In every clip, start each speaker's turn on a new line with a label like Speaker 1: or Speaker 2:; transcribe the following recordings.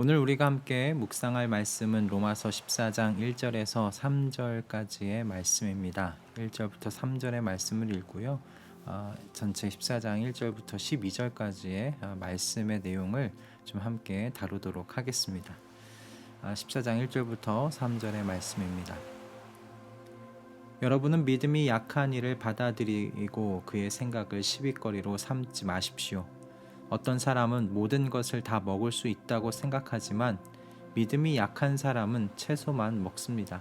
Speaker 1: 오늘 우리가 함께 묵상할 말씀은 로마서 14장 1절에서 3절까지의 말씀입니다. 1절부터 3절의 말씀을 읽고요. 어, 전체 14장 1절부터 12절까지의 어, 말씀의 내용을 좀 함께 다루도록 하겠습니다. 아, 14장 1절부터 3절의 말씀입니다. 여러분은 믿음이 약한 이를 받아들이고 그의 생각을 시비거리로 삼지 마십시오. 어떤 사람은 모든 것을 다 먹을 수 있다고 생각하지만 믿음이 약한 사람은 채소만 먹습니다.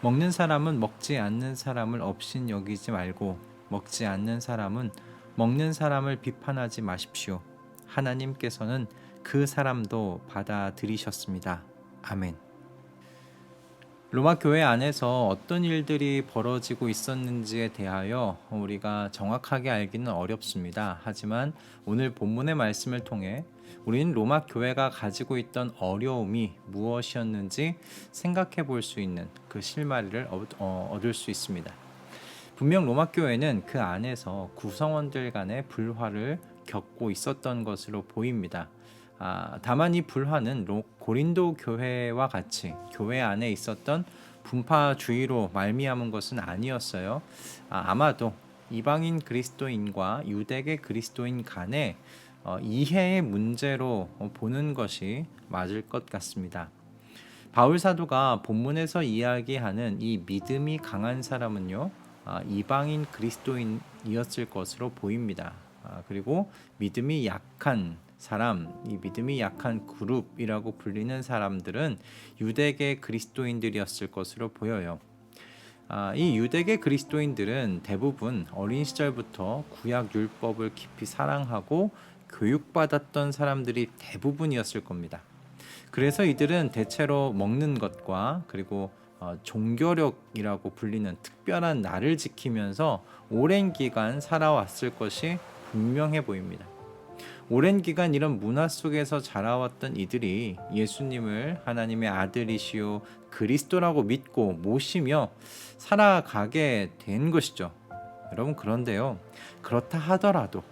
Speaker 1: 먹는 사람은 먹지 않는 사람을 업신 여기지 말고 먹지 않는 사람은 먹는 사람을 비판하지 마십시오. 하나님께서는 그 사람도 받아들이셨습니다. 아멘. 로마 교회 안에서 어떤 일들이 벌어지고 있었는지에 대하여 우리가 정확하게 알기는 어렵습니다. 하지만 오늘 본문의 말씀을 통해 우리는 로마 교회가 가지고 있던 어려움이 무엇이었는지 생각해 볼 수 있는 그 실마리를 얻- 어, 얻을 수 있습니다. 분명 로마 교회는 그 안에서 구성원들 간의 불화를 겪고 있었던 것으로 보입니다. 아, 다만 이 불화는 로- 고린도 교회와 같이 교회 안에 있었던 분파주의로 말미암은 것은 아니었어요. 아, 아마도 이방인 그리스도인과 유대계 그리스도인 간의 어, 이해의 문제로 어, 보는 것이 맞을 것 같습니다. 바울 사도가 본문에서 이야기하는 이 믿음이 강한 사람은요, 아, 이방인 그리스도인이었을 것으로 보입니다. 아, 그리고 믿음이 약한 사람, 이 믿음이 약한 그룹이라고 불리는 사람들은 유대계 그리스도인들이었을 것으로 보여요. 아, 이 유대계 그리스도인들은 대부분 어린 시절부터 구약 율법을 깊이 사랑하고 교육받았던 사람들이 대부분이었을 겁니다. 그래서 이들은 대체로 먹는 것과 그리고 어, 종교력이라고 불리는 특별한 날을 지키면서 오랜 기간 살아왔을 것이 분명해 보입니다. 오랜 기간 이런 문화 속에서 자라왔던 이들이 예수님을 하나님의 아들이시오 그리스도라고 믿고 모시며 살아가게 된 것이죠. 여러분 그런데요. 그렇다 하더라도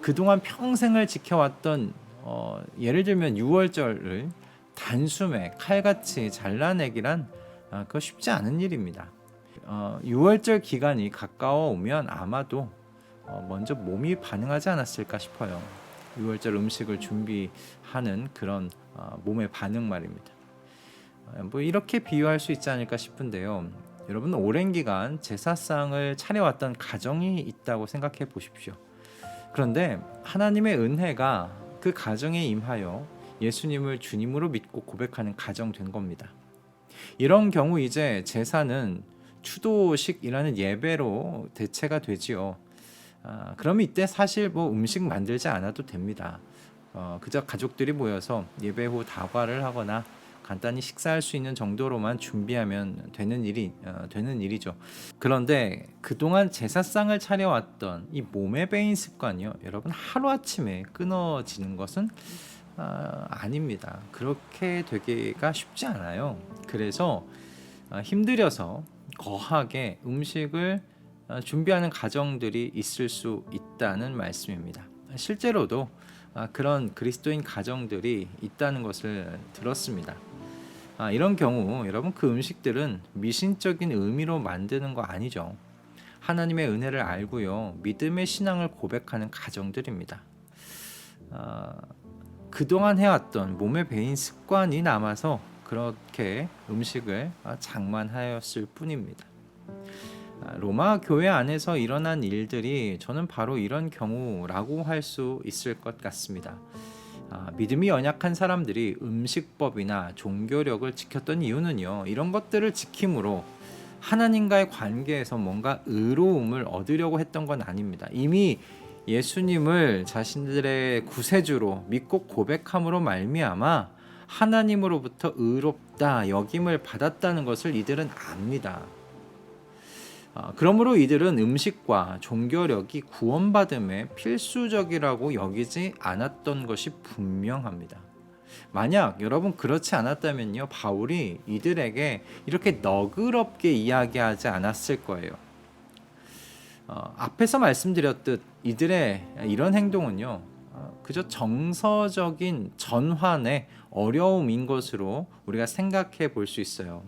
Speaker 1: 그동안 평생을 지켜왔던 어, 예를 들면 6월절을 단숨에 칼같이 잘라내기란 아, 그거 쉽지 않은 일입니다. 어, 6월절 기간이 가까워 오면 아마도 어, 먼저 몸이 반응하지 않았을까 싶어요. 6월절 음식을 준비하는 그런 어, 몸의 반응 말입니다. 어, 뭐 이렇게 비유할 수 있지 않을까 싶은데요. 여러분 오랜 기간 제사상을 차려왔던 가정이 있다고 생각해 보십시오. 그런데 하나님의 은혜가 그 가정에 임하여 예수님을 주님으로 믿고 고백하는 가정 된 겁니다. 이런 경우 이제 제사는 추도식이라는 예배로 대체가 되지요. 아, 그럼 이때 사실 뭐 음식 만들지 않아도 됩니다. 어, 그저 가족들이 모여서 예배 후 다과를 하거나 간단히 식사할 수 있는 정도로만 준비하면 되는 일이 어, 되는 일이죠. 그런데 그동안 제사상을 차려왔던 이 몸에 배인 습관이요, 여러분 하루 아침에 끊어지는 것은 아, 아닙니다. 그렇게 되기가 쉽지 않아요. 그래서 아, 힘들여서 거하게 음식을 아, 준비하는 가정들이 있을 수 있다는 말씀입니다. 실제로도 아, 그런 그리스도인 가정들이 있다는 것을 들었습니다. 아, 이런 경우 여러분 그 음식들은 미신적인 의미로 만드는 거 아니죠. 하나님의 은혜를 알고요 믿음의 신앙을 고백하는 가정들입니다. 아, 그동안 해왔던 몸에 배인 습관이 남아서 그렇게 음식을 아, 장만하였을 뿐입니다. 아, 로마 교회 안에서 일어난 일들이 저는 바로 이런 경우라고 할 수 있을 것 같습니다. 아, 믿음이 연약한 사람들이 음식법이나 종교력을 지켰던 이유는요. 이런 것들을 지킴으로 하나님과의 관계에서 뭔가 의로움을 얻으려고 했던 건 아닙니다. 이미 예수님을 자신들의 구세주로 믿고 고백함으로 말미암아 하나님으로부터 의롭다 여김을 받았다는 것을 이들은 압니다. 아, 그러므로 이들은 음식과 종교력이 구원받음에 필수적이라고 여기지 않았던 것이 분명합니다. 만약 여러분 그렇지 않았다면요, 바울이 이들에게 이렇게 너그럽게 이야기하지 않았을 거예요. 어, 앞에서 말씀드렸듯 이들의 이런 행동은요, 어, 그저 정서적인 전환의 어려움인 것으로 우리가 생각해 볼 수 있어요.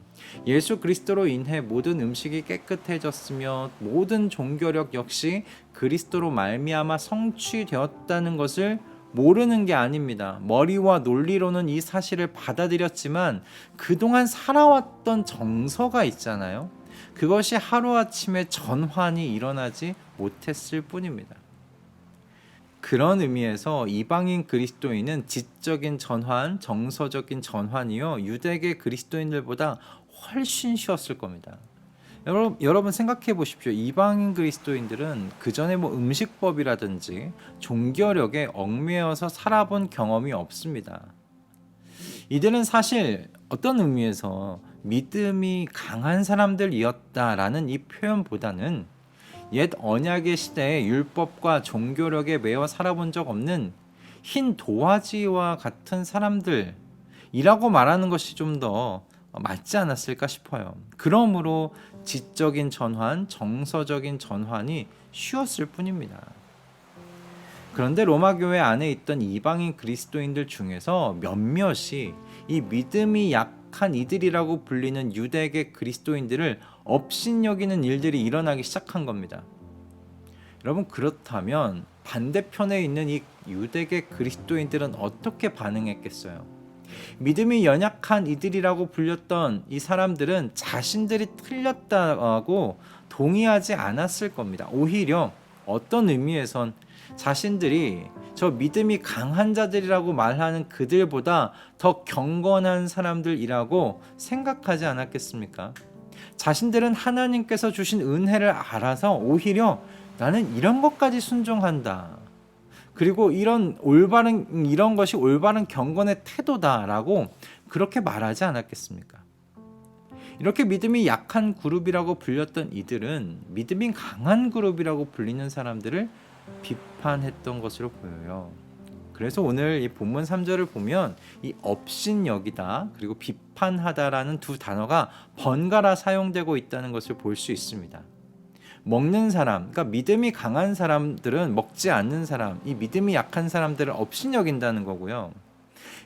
Speaker 1: 예수 그리스도로 인해 모든 음식이 깨끗해졌으며 모든 종교력 역시 그리스도로 말미암아 성취되었다는 것을 모르는 게 아닙니다. 머리와 논리로는 이 사실을 받아들였지만 그동안 살아왔던 정서가 있잖아요. 그것이 하루아침에 전환이 일어나지 못했을 뿐입니다. 그런 의미에서 이방인 그리스도인은 지적인 전환, 정서적인 전환이요 유대계 그리스도인들보다 훨씬 쉬웠을 겁니다. 여러분, 여러분 생각해 보십시오. 이방인 그리스도인들은 그 전에 뭐 음식법이라든지 종교력에 얽매여서 살아본 경험이 없습니다. 이들은 사실 어떤 의미에서 믿음이 강한 사람들이었다라는 이 표현보다는 옛 언약의 시대에 율법과 종교력에 매여 살아본 적 없는 흰 도화지와 같은 사람들이라고 말하는 것이 좀 더 맞지 않았을까 싶어요. 그러므로 지적인 전환, 정서적인 전환이 쉬웠을 뿐입니다. 그런데 로마 교회 안에 있던 이방인 그리스도인들 중에서 몇몇이 이 믿음이 약한 이들이라고 불리는 유대계 그리스도인들을 업신여기는 일들이 일어나기 시작한 겁니다. 여러분 그렇다면 반대편에 있는 이 유대계 그리스도인들은 어떻게 반응했겠어요? 믿음이 연약한 이들이라고 불렸던 이 사람들은 자신들이 틀렸다고 동의하지 않았을 겁니다. 오히려 어떤 의미에선 자신들이 저 믿음이 강한 자들이라고 말하는 그들보다 더 경건한 사람들이라고 생각하지 않았겠습니까? 자신들은 하나님께서 주신 은혜를 알아서 오히려 나는 이런 것까지 순종한다. 그리고 이런 올바른 이런 것이 올바른 경건의 태도다라고 그렇게 말하지 않았겠습니까? 이렇게 믿음이 약한 그룹이라고 불렸던 이들은 믿음이 강한 그룹이라고 불리는 사람들을 비판했던 것으로 보여요. 그래서 오늘 이 본문 3절을 보면 이 업신여기다 그리고 비판하다라는 두 단어가 번갈아 사용되고 있다는 것을 볼 수 있습니다. 먹는 사람, 그러니까 믿음이 강한 사람들은 먹지 않는 사람, 이 믿음이 약한 사람들을 업신여긴다는 거고요.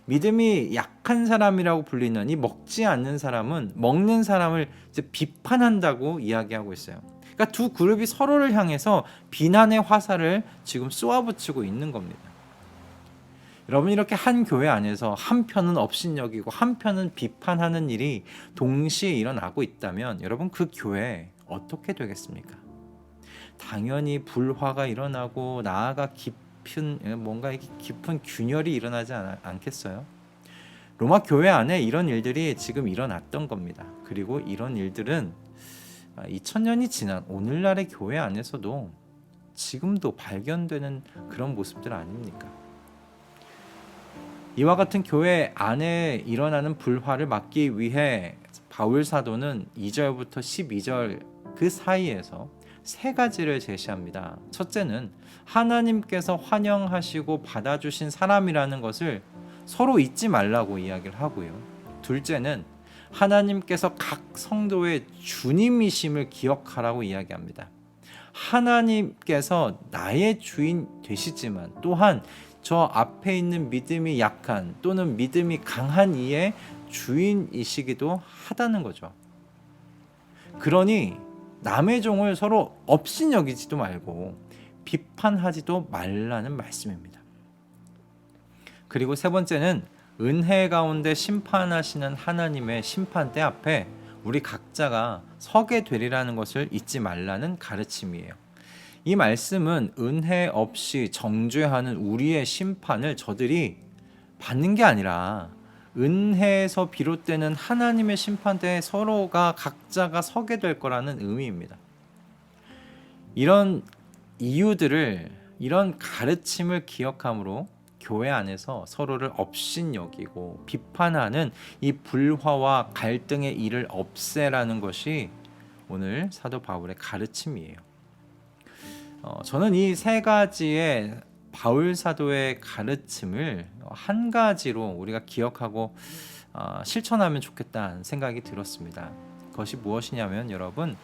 Speaker 1: 믿음이 약한 사람이라고 불리는 이 먹지 않는 사람은 먹는 사람을 비판한다고 이야기하고 있어요. 그러니까 두 그룹이 서로를 향해서 비난의 화살을 지금 쏘아붙이고 있는 겁니다. 여러분 이렇게 한 교회 안에서 한 편은 업신여기고 한 편은 비판하는 일이 동시에 일어나고 있다면 여러분 그 교회 어떻게 되겠습니까? 당연히 불화가 일어나고 나아가 깊은 뭔가 깊은 균열이 일어나지 않, 않겠어요? 로마 교회 안에 이런 일들이 지금 일어났던 겁니다. 그리고 이런 일들은 2000년이 지난 오늘날의 교회 안에서도 지금도 발견되는 그런 모습들 아닙니까? 이와 같은 교회 안에 일어나는 불화를 막기 위해 바울 사도는 2절부터 12절 그 사이에서 세 가지를 제시합니다. 첫째는 하나님께서 환영하시고 받아주신 사람이라는 것을 서로 잊지 말라고 이야기를 하고요. 둘째는 하나님께서 각 성도의 주님이심을 기억하라고 이야기합니다. 하나님께서 나의 주인 되시지만 또한 저 앞에 있는 믿음이 약한 또는 믿음이 강한 이의 주인이시기도 하다는 거죠. 그러니 남의 종을 서로 업신여기지도 말고 비판하지도 말라는 말씀입니다. 그리고 세 번째는 은혜 가운데 심판하시는 하나님의 심판대 앞에 우리 각자가 서게 되리라는 것을 잊지 말라는 가르침이에요. 이 말씀은 은혜 없이 정죄하는 우리의 심판을 저들이 받는 게 아니라 은혜에서 비롯되는 하나님의 심판대에 서로가 각자가 서게 될 거라는 의미입니다. 이런 이유들을 이런 가르침을 기억함으로 교회 안에서 서로를 업신 여기고 비판하는 이 불화와 갈등의 일을 없애라는 것이 오늘 사도 바울의 가르침이에요. 어, 저는 이 세 가지의 바울 사도의 가르침을 한 가지로 우리가 기억하고 어, 실천하면 좋겠다는 생각이 들었습니다. 그것이 무엇이냐면 여러분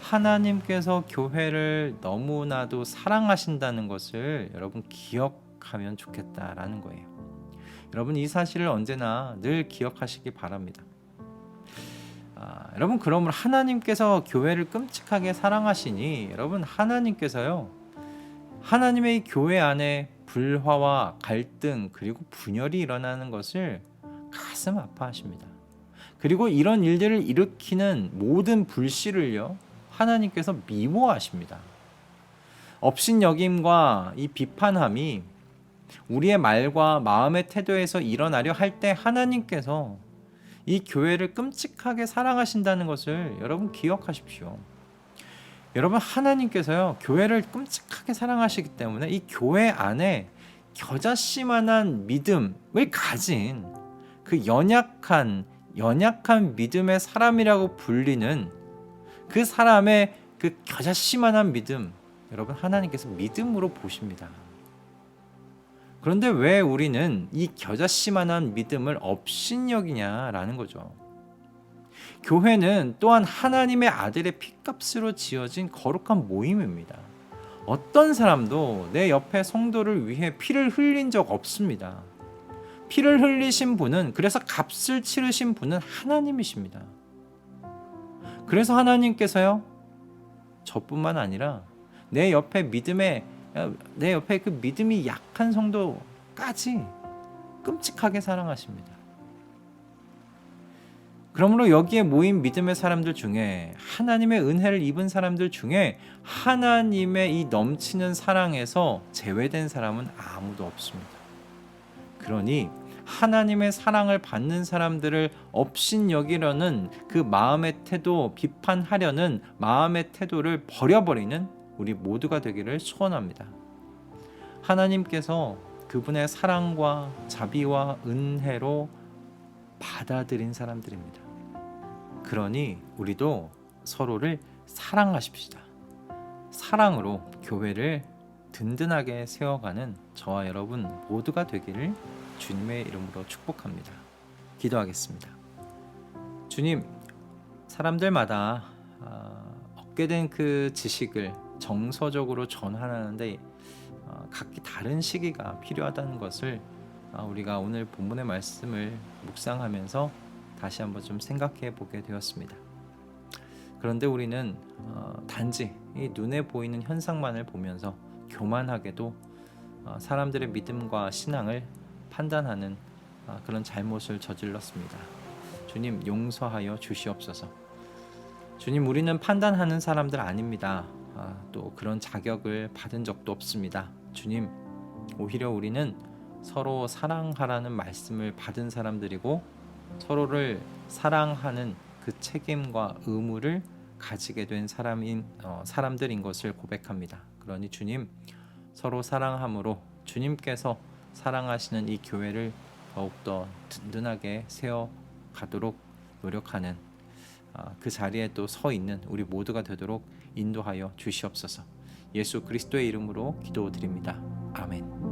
Speaker 1: 하나님께서 교회를 너무나도 사랑하신다는 것을 여러분 기억 하면 좋겠다라는 거예요. 여러분 이 사실을 언제나 늘 기억하시기 바랍니다. 아, 여러분 그러므로 하나님께서 교회를 끔찍하게 사랑하시니 여러분 하나님께서요 하나님의 이 교회 안에 불화와 갈등 그리고 분열이 일어나는 것을 가슴 아파하십니다. 그리고 이런 일들을 일으키는 모든 불씨를요 하나님께서 미워하십니다. 업신여김과 이 비판함이 우리의 말과 마음의 태도에서 일어나려 할 때 하나님께서 이 교회를 끔찍하게 사랑하신다는 것을 여러분 기억하십시오. 여러분 하나님께서요 교회를 끔찍하게 사랑하시기 때문에 이 교회 안에 겨자씨만한 믿음을 가진 그 연약한 연약한 믿음의 사람이라고 불리는 그 사람의 그 겨자씨만한 믿음 여러분 하나님께서 믿음으로 보십니다. 그런데 왜 우리는 이 겨자씨만한 믿음을 업신여기냐라는 거죠. 교회는 또한 하나님의 아들의 피값으로 지어진 거룩한 모임입니다. 어떤 사람도 내 옆에 성도를 위해 피를 흘린 적 없습니다. 피를 흘리신 분은 그래서 값을 치르신 분은 하나님이십니다. 그래서 하나님께서요 저뿐만 아니라 내 옆에 믿음에 내 옆에 그 믿음이 약한 성도까지 끔찍하게 사랑하십니다. 그러므로 여기에 모인 믿음의 사람들 중에 하나님의 은혜를 입은 사람들 중에 하나님의 이 넘치는 사랑에서 제외된 사람은 아무도 없습니다. 그러니 하나님의 사랑을 받는 사람들을 업신 여기려는 그 마음의 태도, 비판하려는 마음의 태도를 버려버리는 우리 모두가 되기를 소원합니다. 하나님께서 그분의 사랑과 자비와 은혜로 받아들인 사람들입니다. 그러니 우리도 서로를 사랑하십시다. 사랑으로 교회를 든든하게 세워가는 저와 여러분 모두가 되기를 주님의 이름으로 축복합니다. 기도하겠습니다. 주님, 사람들마다 아, 얻게 된 그 지식을 정서적으로 전환하는데 아, 각기 다른 시기가 필요하다는 것을 아, 우리가 오늘 본문의 말씀을 묵상하면서 다시 한번 좀 생각해 보게 되었습니다. 그런데 우리는 어, 단지 이 눈에 보이는 현상만을 보면서 교만하게도 어, 사람들의 믿음과 신앙을 판단하는 어, 그런 잘못을 저질렀습니다. 주님 용서하여 주시옵소서. 주님 우리는 판단하는 사람들 아닙니다. 아, 또 그런 자격을 받은 적도 없습니다. 주님 오히려 우리는 서로 사랑하라는 말씀을 받은 사람들이고 서로를 사랑하는 그 책임과 의무를 가지게 된 사람인 어, 사람들인 것을 고백합니다. 그러니 주님 서로 사랑함으로 주님께서 사랑하시는 이 교회를 더욱더 든든하게 세워 가도록 노력하는 아, 그 자리에 또 서 있는 우리 모두가 되도록 인도하여 주시옵소서. 예수 그리스도의 이름으로 기도드립니다. 아멘.